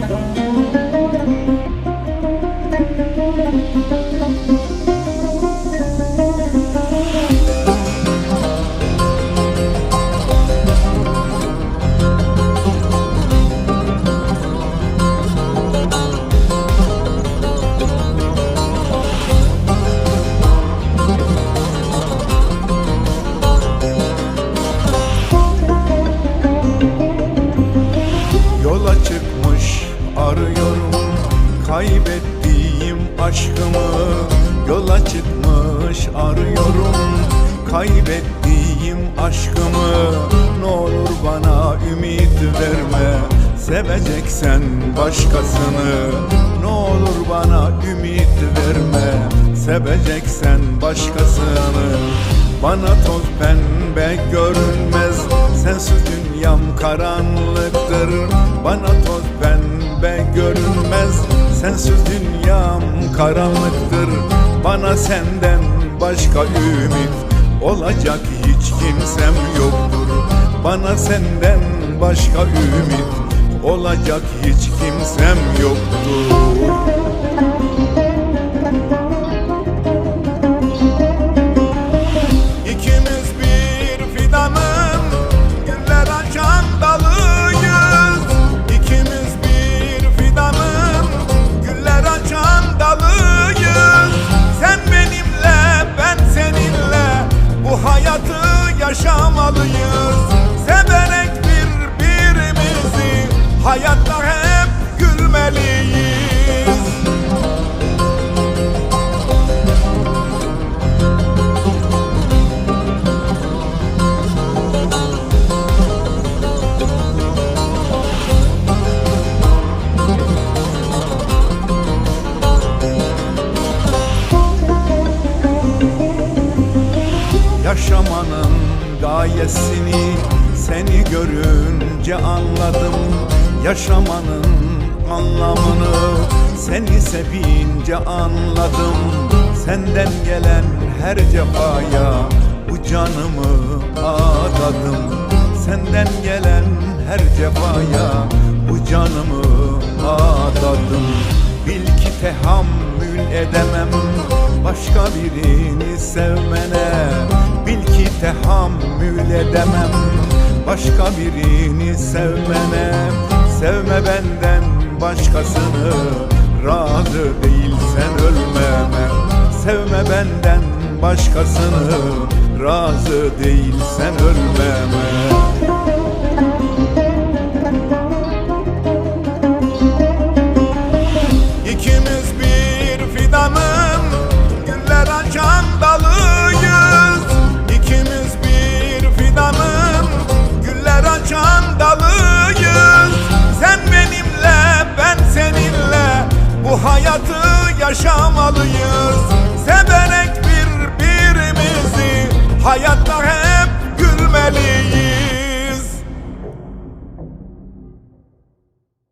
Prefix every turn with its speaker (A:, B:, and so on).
A: Thank you. Kaybettiğim aşkımı Yola çıkmış arıyorum. Kaybettiğim aşkımı Ne olur bana ümit verme. Seveceksen başkasını Ne olur bana ümit verme. Seveceksen başkasını Bana toz pembe görünmez. Sensiz dünyam karanlıktır. Bana toz pembe görünmez Sensiz dünyam karanlıktır. Bana senden başka ümit Olacak hiç kimsem yoktur. Bana senden başka ümit Olacak hiç kimsem yoktur Yaşamanın gayesini seni görünce anladım. Yaşamanın anlamını seni sevince anladım. Senden gelen her cefaya bu canımı adadım Senden gelen her cefaya bu canımı adadım Bil ki tehammül edemem başka birini sevmene tehammül edemem başka birini sevmene Sevme benden başkasını. Razı değilsen ölmeme Sevme benden başkasını. Razı değilsen ölmeme hayatı yaşamalıyız. Severek birbirimizi hayatta hep gülmeliyiz.